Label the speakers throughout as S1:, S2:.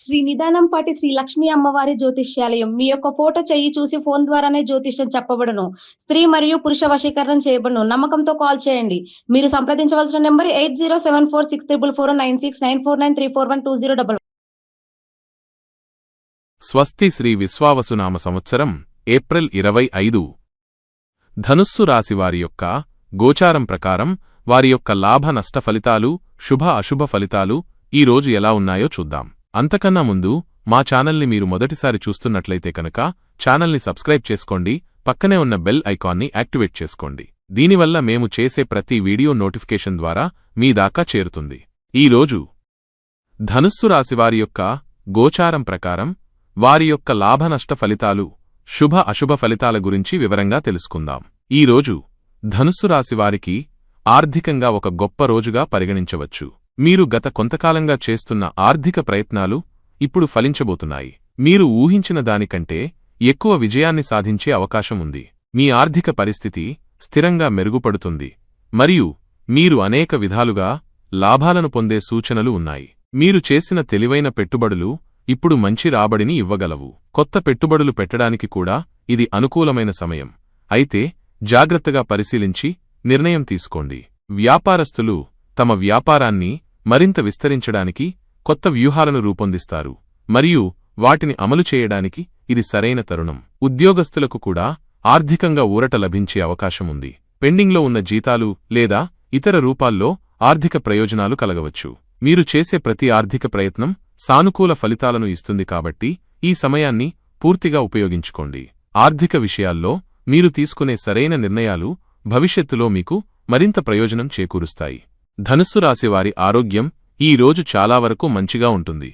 S1: శ్రీ నిదానంపాటి శ్రీ లక్ష్మీ అమ్మవారి జ్యోతిష్యాలయం. మీ యొక్క ఫోటో చెయ్యి చూసి ఫోన్ ద్వారానే జ్యోతిష్యం చెప్పబడను. స్త్రీ మరియు పురుష వశీకరణం చేయబడను. నమ్మకంతో కాల్ చేయండి. మీరు సంప్రదించవలసిన number eight zero seven four six triple four nine six nine four nine three four one two zero double
S2: స్వస్తి శ్రీ విశ్వావసునామ సంవత్సరం ఏప్రిల్ ఇరవై ఐదు. ధనుస్సు రాశివారి యొక్క గోచారం ప్రకారం వారి యొక్క లాభ నష్ట ఫలితాలు శుభ అశుభ ఫలితాలు ఈ రోజు ఎలా ఉన్నాయో చూద్దాం. అంతకన్నా ముందు మా ఛానల్ని మీరు మొదటిసారి చూస్తున్నట్లయితే కనుక ఛానల్ని సబ్స్క్రైబ్ చేసుకోండి పక్కనే ఉన్న బెల్ ఐకాన్ని యాక్టివేట్ చేసుకోండి. దీనివల్ల మేము చేసే ప్రతి వీడియో నోటిఫికేషన్ ద్వారా మీ దాకా చేరుతుంది. ఈ రోజు ధనుస్సు రాశివారి యొక్క గోచారం ప్రకారం వారి యొక్క లాభనష్ట ఫలితాలు శుభ అశుభ ఫలితాల గురించి వివరంగా తెలుసుకుందాం. ఈ రోజు ధనుస్సు రాశివారికి ఆర్థికంగా ఒక గొప్ప రోజుగా పరిగణించవచ్చు. మీరు గత కొంతకాలంగా చేస్తున్న ఆర్థిక ప్రయత్నాలు ఇప్పుడు ఫలించబోతున్నాయి. మీరు ఊహించిన దానికంటే ఎక్కువ విజయాన్ని సాధించే అవకాశం ఉంది. మీ ఆర్థిక పరిస్థితి స్థిరంగా మెరుగుపడుతుంది. మరియు మీరు అనేక విధాలుగా లాభాలను పొందే సూచనలు ఉన్నాయి. మీరు చేసిన తెలివైన పెట్టుబడులు ఇప్పుడు మంచి రాబడిని ఇవ్వగలవు. కొత్త పెట్టుబడులు పెట్టడానికి కూడా ఇది అనుకూలమైన సమయం. అయితే జాగ్రత్తగా పరిశీలించి నిర్ణయం తీసుకోండి. వ్యాపారస్తులు తమ వ్యాపారాన్ని మరింత విస్తరించడానికి కొత్త వ్యూహాలను రూపొందిస్తారు మరియు వాటిని అమలు చేయడానికి ఇది సరైన తరుణం. ఉద్యోగస్తులకు కూడా ఆర్థికంగా ఊరట లభించే అవకాశముంది పెండింగ్లో ఉన్న జీతాలు లేదా ఇతర రూపాల్లో ఆర్థిక ప్రయోజనాలు కలగవచ్చు. మీరు చేసే ప్రతి ఆర్థిక ప్రయత్నం సానుకూల ఫలితాలను ఇస్తుంది కాబట్టి ఈ సమయాన్ని పూర్తిగా ఉపయోగించుకోండి. ఆర్థిక విషయాల్లో మీరు తీసుకునే సరైన నిర్ణయాలు భవిష్యత్తులో మీకు మరింత ప్రయోజనం చేకూరుస్తాయి. ధనుస్సు రాశివారి ఆరోగ్యం ఈ రోజు చాలా వరకు మంచిగా ఉంటుంది.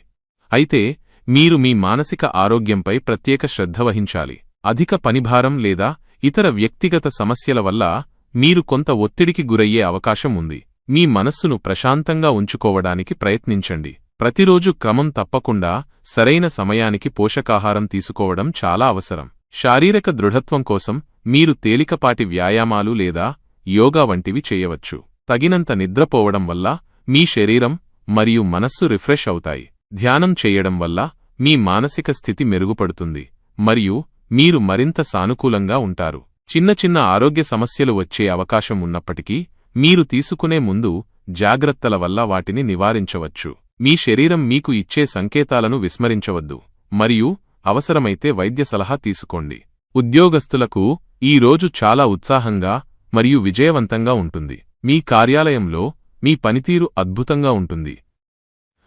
S2: అయితే మీరు మీ మానసిక ఆరోగ్యంపై ప్రత్యేక శ్రద్ధ వహించాలి. అధిక పనిభారం లేదా ఇతర వ్యక్తిగత సమస్యల వల్ల మీరు కొంత ఒత్తిడికి గురయ్యే అవకాశం ఉంది. మీ మనస్సును ప్రశాంతంగా ఉంచుకోవడానికి ప్రయత్నించండి. ప్రతిరోజు క్రమం తప్పకుండా సరైన సమయానికి పోషకాహారం తీసుకోవడం చాలా అవసరం. శారీరక దృఢత్వం కోసం మీరు తేలికపాటి వ్యాయామాలు లేదా యోగా వంటివి చేయవచ్చు. తగినంత నిద్రపోవడం వల్ల మీ శరీరం మరియు మనస్సు రిఫ్రెష్ అవుతాయి. ధ్యానం చేయడం వల్ల మీ మానసిక స్థితి మెరుగుపడుతుంది మరియు మీరు మరింత సానుకూలంగా ఉంటారు. చిన్న చిన్న ఆరోగ్య సమస్యలు వచ్చే అవకాశం ఉన్నప్పటికీ మీరు తీసుకునే ముందు జాగ్రత్తల వల్ల వాటిని నివారించవచ్చు. మీ శరీరం మీకు ఇచ్చే సంకేతాలను విస్మరించవద్దు మరియు అవసరమైతే వైద్య సలహా తీసుకోండి. ఉద్యోగస్తులకు ఈ రోజు చాలా ఉత్సాహంగా మరియు విజయవంతంగా ఉంటుంది. మీ కార్యాలయంలో మీ పనితీరు అద్భుతంగా ఉంటుంది.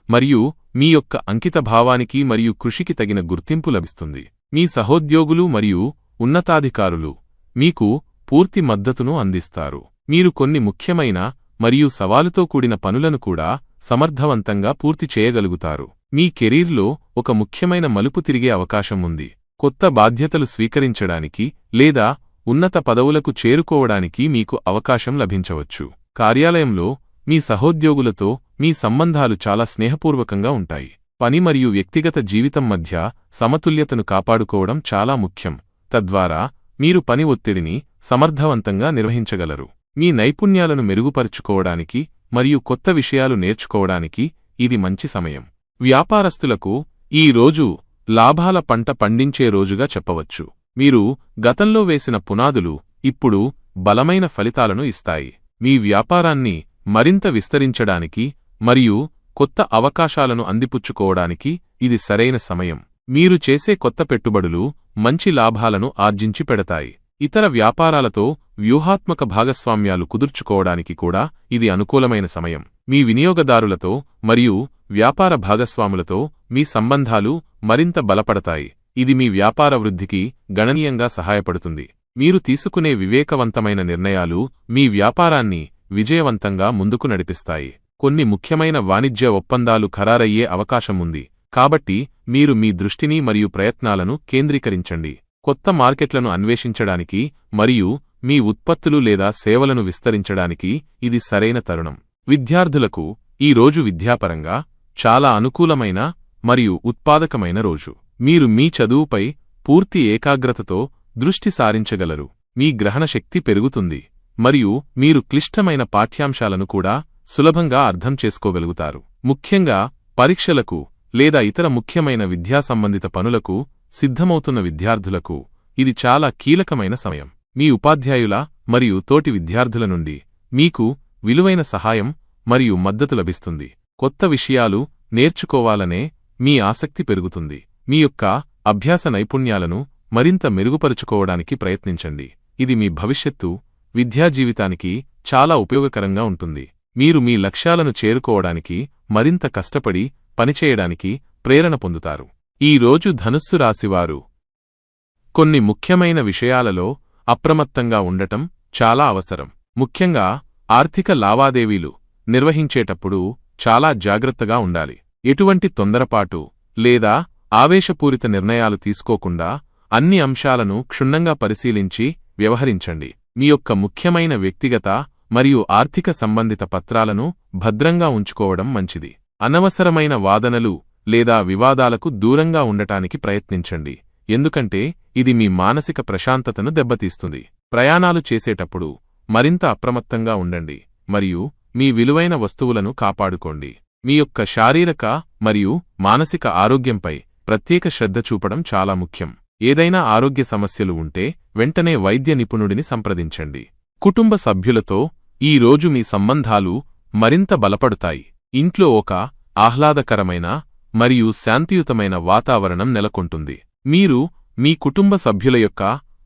S2: మరియు మీ యొక్క అంకిత భావానికి మరియు కృషికి తగిన గుర్తింపు లభిస్తుంది. మీ సహోద్యోగులు మరియు ఉన్నతాధికారులు మీకు పూర్తి మద్దతును అందిస్తారు. మీరు కొన్ని ముఖ్యమైన మరియు సవాలుతో కూడిన పనులను కూడా సమర్థవంతంగా పూర్తి చేయగలుగుతారు. మీ కెరీర్లో ఒక ముఖ్యమైన మలుపు తిరిగే అవకాశం ఉంది. కొత్త బాధ్యతలు స్వీకరించడానికి లేదా ఉన్నత పదవులకు చేరుకోవడానికి మీకు అవకాశం లభించవచ్చు. కార్యాలయంలో మీ సహోద్యోగులతో మీ సంబంధాలు చాలా స్నేహపూర్వకంగా ఉంటాయి. పని మరియు వ్యక్తిగత జీవితం మధ్య సమతుల్యతను కాపాడుకోవడం చాలా ముఖ్యం. తద్వారా మీరు పని ఒత్తిడిని సమర్థవంతంగా నిర్వహించగలరు. మీ నైపుణ్యాలను మెరుగుపరుచుకోవడానికి మరియు కొత్త విషయాలు నేర్చుకోవడానికి ఇది మంచి సమయం. వ్యాపారస్తులకు ఈ రోజు లాభాల పంట పండించే రోజుగా చెప్పవచ్చు. మీరు గతంలో వేసిన పునాదులు ఇప్పుడు బలమైన ఫలితాలను ఇస్తాయి. మీ వ్యాపారాన్ని మరింత విస్తరించడానికి మరియు కొత్త అవకాశాలను అందిపుచ్చుకోవడానికి ఇది సరైన సమయం. మీరు చేసే కొత్త పెట్టుబడులు మంచి లాభాలను ఆర్జించి పెడతాయి. ఇతర వ్యాపారాలతో వ్యూహాత్మక భాగస్వామ్యాలు కుదుర్చుకోవడానికి కూడా ఇది అనుకూలమైన సమయం. మీ వినియోగదారులతో మరియు వ్యాపార భాగస్వాములతో మీ సంబంధాలు మరింత బలపడతాయి. ఇది మీ వ్యాపార వృద్ధికి గణనీయంగా సహాయపడుతుంది. మీరు తీసుకునే వివేకవంతమైన నిర్ణయాలు మీ వ్యాపారాన్ని విజయవంతంగా ముందుకు నడిపిస్తాయి. కొన్ని ముఖ్యమైన వాణిజ్య ఒప్పందాలు ఖరారయ్యే అవకాశం ఉంది. కాబట్టి మీరు మీ దృష్టిని మరియు ప్రయత్నాలను కేంద్రీకరించండి. కొత్త మార్కెట్లను అన్వేషించడానికి మరియు మీ ఉత్పత్తులు లేదా సేవలను విస్తరించడానికి ఇది సరైన తరుణం. విద్యార్థులకు ఈ రోజు విద్యాపరంగా చాలా అనుకూలమైన మరియు ఉత్పాదకమైన రోజు. మీరు మీ చదువుపై పూర్తి ఏకాగ్రతతో దృష్టి సారించగలరు. మీ గ్రహణశక్తి పెరుగుతుంది మరియు మీరు క్లిష్టమైన పాఠ్యాంశాలను కూడా సులభంగా అర్థం చేసుకోగలుగుతారు. ముఖ్యంగా పరీక్షలకు లేదా ఇతర ముఖ్యమైన విద్యా సంబంధిత పనులకు సిద్ధమవుతున్న విద్యార్థులకు ఇది చాలా కీలకమైన సమయం. మీ ఉపాధ్యాయుల మరియు తోటి విద్యార్థుల నుండి మీకు విలువైన సహాయం మరియు మద్దతు లభిస్తుంది. కొత్త విషయాలు నేర్చుకోవాలనే మీ ఆసక్తి పెరుగుతుంది. మీ యొక్క అభ్యాస నైపుణ్యాలను మరింత మెరుగుపరుచుకోవడానికి ప్రయత్నించండి. ఇది మీ భవిష్యత్తు విద్యా జీవితానికి చాలా ఉపయోగకరంగా ఉంటుంది. మీరు మీ లక్ష్యాలను చేరుకోవడానికి మరింత కష్టపడి పనిచేయడానికి ప్రేరణ పొందుతారు. ఈ రోజు ధనుస్సు రాశివారు కొన్ని ముఖ్యమైన విషయాలలో అప్రమత్తంగా ఉండటం చాలా అవసరం. ముఖ్యంగా ఆర్థిక లావాదేవీలు నిర్వహించేటప్పుడు చాలా జాగ్రత్తగా ఉండాలి. ఎటువంటి తొందరపాటు లేదా ఆవేశపూరిత నిర్ణయాలు తీసుకోకుండా అన్ని అంశాలను క్షుణ్ణంగా పరిశీలించి వ్యవహరించండి. మీ యొక్క ముఖ్యమైన వ్యక్తిగత మరియు ఆర్థిక సంబంధిత పత్రాలను భద్రంగా ఉంచుకోవడం మంచిది. అనవసరమైన వాదనలు లేదా వివాదాలకు దూరంగా ఉండటానికి ప్రయత్నించండి. ఎందుకంటే ఇది మీ మానసిక ప్రశాంతతను దెబ్బతీస్తుంది. ప్రయాణాలు చేసేటప్పుడు మరింత అప్రమత్తంగా ఉండండి మరియు మీ విలువైన వస్తువులను కాపాడుకోండి. మీ యొక్క శారీరక మరియు మానసిక ఆరోగ్యంపై ప్రత్యేక శ్రద్ధ చూపడం చాలా ముఖ్యం. ఏదైనా ఆరోగ్య సమస్యలు ఉంటే వెంటనే వైద్య నిపుణుడిని సంప్రదించండి. కుటుంబ సభ్యులతో ఈ రోజు మీ సంబంధాలు మరింత బలపడుతాయి. ఇంట్లో ఒక ఆహ్లాదకరమైన మరియు శాంతియుతమైన వాతావరణం నెలకొంటుంది. మీరు మీ కుటుంబ సభ్యుల యొక్క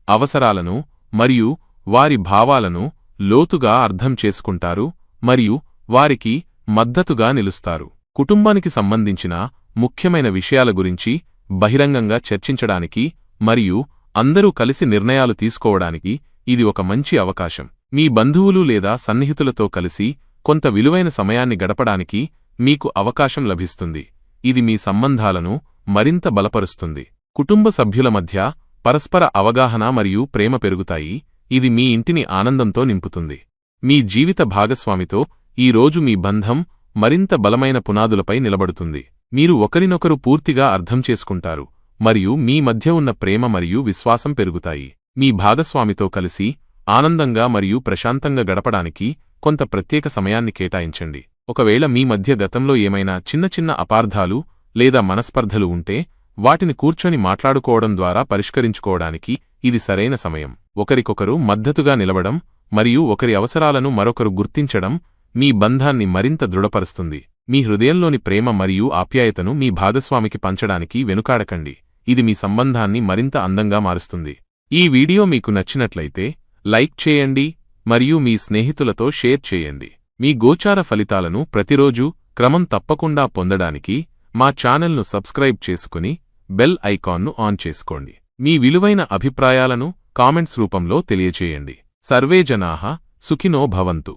S2: అవసరాలను మరియు వారి భావాలను లోతుగా అర్థం చేసుకుంటారు మరియు వారికి మద్దతుగా నిలుస్తారు. కుటుంబానికి సంబంధించిన ముఖ్యమైన విషయాల గురించి బహిరంగంగా చర్చించడానికి మరియు అందరూ కలిసి నిర్ణయాలు తీసుకోవడానికి ఇది ఒక మంచి అవకాశం. మీ బంధువులు లేదా సన్నిహితులతో కలిసి కొంత విలువైన సమయాన్ని గడపడానికి మీకు అవకాశం లభిస్తుంది. ఇది మీ సంబంధాలను మరింత బలపరుస్తుంది. కుటుంబ సభ్యుల మధ్య పరస్పర అవగాహన మరియు ప్రేమ పెరుగుతాయి. ఇది మీ ఇంటిని ఆనందంతో నింపుతుంది. మీ జీవిత భాగస్వామితో ఈ రోజు మీ బంధం మరింత బలమైన పునాదులపై నిలబడుతుంది. మీరు ఒకరినొకరు పూర్తిగా అర్థం చేసుకుంటారు మరియు మీ మధ్య ఉన్న ప్రేమ మరియు విశ్వాసం పెరుగుతాయి. మీ భాగస్వామితో కలిసి ఆనందంగా మరియు ప్రశాంతంగా గడపడానికి కొంత ప్రత్యేక సమయాన్ని కేటాయించండి. ఒకవేళ మీ మధ్య గతంలో ఏమైనా చిన్న చిన్న అపార్థాలు లేదా మనస్పర్ధలు ఉంటే వాటిని కూర్చొని మాట్లాడుకోవడం ద్వారా పరిష్కరించుకోవడానికి ఇది సరైన సమయం. ఒకరికొకరు మద్దతుగా నిలవడం మరియు ఒకరి అవసరాలను మరొకరు గుర్తించడం మీ బంధాన్ని మరింత దృఢపరుస్తుంది. మీ హృదయంలోని ప్రేమ మరియు ఆప్యాయతను మీ భాగస్వామికి పంచడానికి వెనుకాడకండి. ఇది మీ సంబంధాన్ని మరింత అందంగా మారుస్తుంది. ఈ వీడియో మీకు నచ్చినట్లయితే లైక్ చేయండి మరియు మీ స్నేహితులతో షేర్ చేయండి. మీ గోచార ఫలితాలను ప్రతిరోజు క్రమం తప్పకుండా పొందడానికి మా ఛానల్ను సబ్స్క్రైబ్ చేసుకుని బెల్ ఐకాన్ను ఆన్ చేసుకోండి. మీ విలువైన అభిప్రాయాలను కామెంట్స్ రూపంలో తెలియచేయండి. సర్వే జనాహ సుఖినో భవంతు.